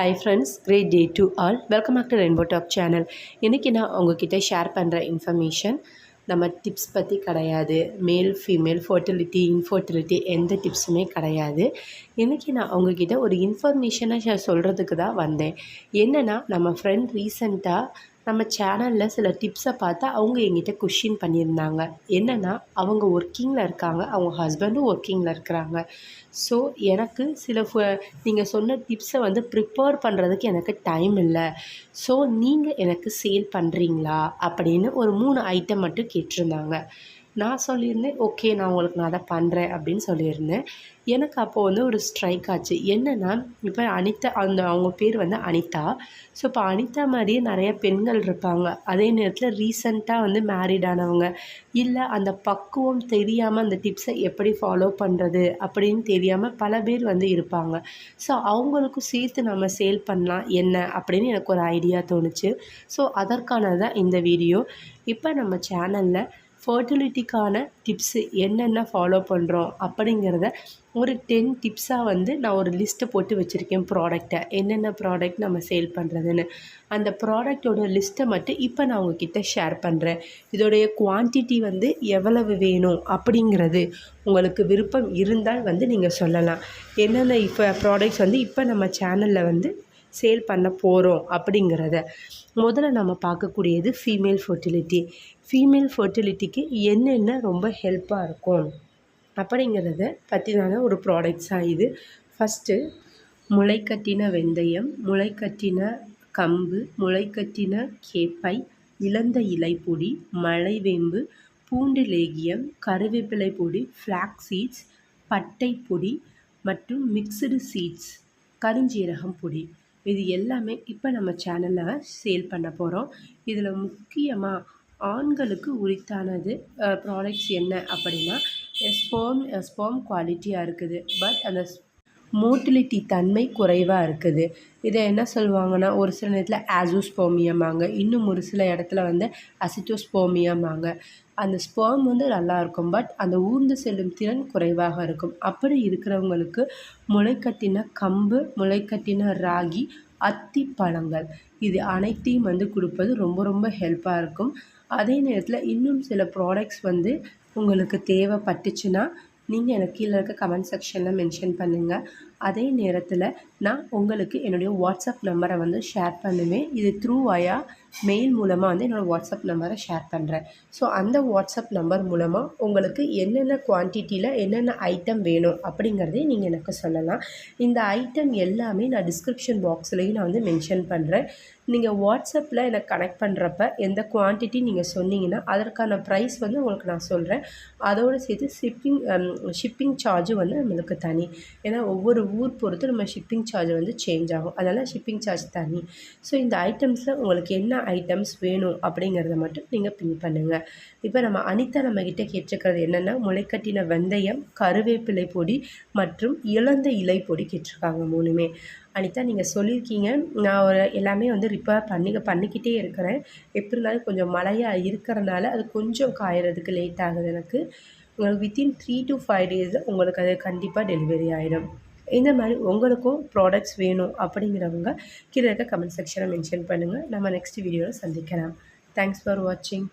Hi friends great day to all welcome back to rainbow talk channel இன்றைக்கி நான் உங்ககிட்ட share பண்ணுற information நம்ம டிப்ஸ் பற்றி கிடையாது. மேல் ஃபீமேல் ஃபர்டிலிட்டி இன்ஃபர்டிலிட்டி எந்த டிப்ஸுமே கிடையாது. இன்றைக்கி நான் உங்ககிட்ட ஒரு இன்ஃபர்மேஷனை சொல்கிறதுக்கு தான் வந்தேன். என்னென்னா நம்ம ஃப்ரெண்ட் ரீசண்டாக நம்ம சேனலில் சில டிப்ஸை பார்த்தா அவங்க எங்கிட்ட கொஷின் பண்ணியிருந்தாங்க. என்னென்னா அவங்க ஒர்க்கிங்கில் இருக்காங்க அவங்க ஹஸ்பண்டும் ஒர்க்கிங்கில் இருக்கிறாங்க. ஸோ எனக்கு சில நீங்கள் சொன்ன டிப்ஸை வந்து ப்ரிப்பேர் பண்ணுறதுக்கு எனக்கு டைம் இல்லை. ஸோ நீங்கள் எனக்கு சேல் பண்ணுறீங்களா அப்படின்னு ஒரு மூணு ஐட்டம் மட்டும் கேட்டிருந்தாங்க. நான் சொல்லியிருந்தேன் ஓகே நான் உங்களுக்கு நான் அதை பண்ணுறேன் அப்படின்னு சொல்லியிருந்தேன். எனக்கு அப்போது வந்து ஒரு ஸ்ட்ரைக் ஆச்சு. என்னென்னா இப்போ அனிதா அந்த அவங்க பேர் வந்து அனிதா. ஸோ இப்போ அனிதா மாதிரியே நிறைய பெண்கள் இருப்பாங்க. அதே நேரத்தில் ரீசண்டாக வந்து மேரிட் ஆனவங்க. இல்லை அந்த பக்குவம் தெரியாமல் அந்த டிப்ஸை எப்படி ஃபாலோ பண்ணுறது அப்படின்னு தெரியாமல் பல பேர் வந்து இருப்பாங்க. ஸோ அவங்களுக்கும் சேர்த்து நம்ம சேல் பண்ணலாம் என்ன அப்படின்னு எனக்கு ஒரு ஐடியா தோணுச்சு. ஸோ அதற்கானது தான் இந்த வீடியோ இப்போ நம்ம சேனலில் ஃபர்டிலிட்டிக்கான டிப்ஸு என்னென்ன ஃபாலோ பண்ணுறோம் அப்படிங்கிறத ஒரு டென் டிப்ஸாக வந்து நான் ஒரு லிஸ்ட்டை போட்டு வச்சுருக்கேன் ப்ராடக்டை என்னென்ன ப்ராடக்ட் நம்ம சேல் பண்ணுறதுன்னு அந்த ப்ராடக்டோட லிஸ்ட்டை மட்டும் இப்போ நான் உங்ககிட்ட ஷேர் பண்ணுறேன் இதோடைய குவான்டிட்டி வந்து எவ்வளவு வேணும் அப்படிங்கிறது உங்களுக்கு விருப்பம் இருந்தால் வந்து நீங்கள் சொல்லலாம். என்னென்ன இப்போ ப்ராடக்ட்ஸ் வந்து இப்போ நம்ம சேனலில் வந்து சேல் பண்ண போகிறோம் அப்படிங்கிறத முதல்ல நம்ம பார்க்கக்கூடியது ஃபீமேல் ஃபர்டிலிட்டி ஃபீமேல் ஃபர்டிலிட்டிக்கு என்னென்ன ரொம்ப ஹெல்ப்பாக இருக்கும் அப்படிங்கிறத பற்றினான ஒரு ப்ராடக்ட்ஸாக இது. ஃபஸ்ட்டு முளைக்கட்டின வெந்தயம் முளைக்கட்டின கம்பு முளைக்கட்டின கேப்பை இழந்த இலைப்பொடி மலைவேம்பு பூண்டு லேகியம் கருவேப்பிலை பொடி ஃப்ளாக் சீட்ஸ் பட்டை பொடி மற்றும் மிக்சடு சீட்ஸ் கருஞ்சீரகம் பொடி. இது எல்லாமே இப்போ நம்ம சேனலில் சேல் பண்ண போகிறோம் இதில் முக்கியமாக ஆண்களுக்கு உரித்தானது ப்ராடக்ட்ஸ் என்ன அப்படின்னா ஸ்போம் ஸ்போம் குவாலிட்டியாக இருக்குது. பட் அந்த மோட்டிலிட்டி தன்மை குறைவாக இருக்குது. இதை என்ன சொல்லுவாங்கன்னா ஒரு சில நேரத்தில் ஆசோஸ்போமியம்பாங்க. இன்னும் ஒரு சில இடத்துல வந்து அசிட்டோஸ்போமியம்பாங்க. அந்த ஸ்பேம் வந்து நல்லாயிருக்கும் பட் அந்த ஊர்ந்து செல்லும் திறன் குறைவாக இருக்கும். அப்படி இருக்கிறவங்களுக்கு முளைக்கட்டின கம்பு முளைக்கட்டின ராகி அத்தி பழங்கள் இது அனைத்தையும் வந்து கொடுப்பது ரொம்ப ரொம்ப ஹெல்ப்பாக இருக்கும். அதே நேரத்தில் இன்னும் சில ப்ராடக்ட்ஸ் வந்து உங்களுக்கு தேவைப்பட்டுச்சுன்னா நீங்கள் எனக்கு கீழே இருக்க கமெண்ட் செக்ஷனில் மென்ஷன் பண்ணுங்கள் அதே நேரத்தில் நான் உங்களுக்கு என்னுடைய வாட்ஸ்அப் நம்பரை வந்து ஷேர் பண்ணுவேன். இது த்ரூவாயாக மெயில் மூலமாக வந்து என்னோடய வாட்ஸ்அப் நம்பரை ஷேர் பண்ணுறேன் ஸோ அந்த வாட்ஸ்அப் நம்பர் மூலமாக உங்களுக்கு என்னென்ன குவான்டிட்டியில் என்னென்ன ஐட்டம் வேணும் அப்படிங்கிறதையும் நீங்கள் எனக்கு சொல்லலாம். இந்த ஐட்டம் எல்லாமே நான் டிஸ்கிரிப்ஷன் பாக்ஸ்லேயும் நான் வந்து மென்ஷன் பண்ணுறேன் நீங்கள் வாட்ஸ்அப்பில் எனக்கு கனெக்ட் பண்ணுறப்ப எந்த குவான்டிட்டி நீங்கள் சொன்னீங்கன்னா அதற்கான ப்ரைஸ் வந்து உங்களுக்கு நான் சொல்கிறேன் அதோடு சேர்த்து ஷிப்பிங் ஷிப்பிங் சார்ஜும் வந்து நம்மளுக்கு தனி. ஏன்னா ஒவ்வொரு ஊர் பொறுத்து நம்ம ஷிப்பிங் சார்ஜ் வந்து சேஞ்ச் ஆகும். அதனால் ஷிப்பிங் சார்ஜ் தனி. ஸோ இந்த ஐட்டம்ஸில் உங்களுக்கு என்ன ஐட்டம்ஸ் வேணும் அப்படிங்கிறத மட்டும் நீங்கள் பின் பண்ணுங்கள் இப்போ நம்ம அனிதா நம்மக்கிட்ட கேட்டிருக்கிறது என்னென்னா முளைக்கட்டின வெந்தயம் கருவேப்பிலை பொடி மற்றும் இழந்த இலை பொடி கேட்டிருக்காங்க மூணுமே. அனிதா நீங்கள் சொல்லியிருக்கீங்க. நான் ஒரு எல்லாமே வந்து ரிப்பேர் பண்ணி பண்ணிக்கிட்டே இருக்கிறேன். எப்படி இருந்தாலும் கொஞ்சம் மழையாக இருக்கிறனால அது கொஞ்சம் காயறதுக்கு லேட் ஆகுது எனக்கு. உங்களுக்கு வித்தின் த்ரீ டு ஃபைவ் டேஸில் உங்களுக்கு அது கண்டிப்பாக டெலிவரி ஆகிடும் இந்த மாதிரி உங்களுக்கும் ப்ராடக்ட்ஸ் வேணும் அப்படிங்கிறவங்க கீழே இருக்க கமெண்ட் செக்ஷனை மென்ஷன் பண்ணுங்கள் நம்ம நெக்ஸ்ட் வீடியோவில் சந்திக்கலாம். தேங்க்ஸ் ஃபார் வாட்சிங்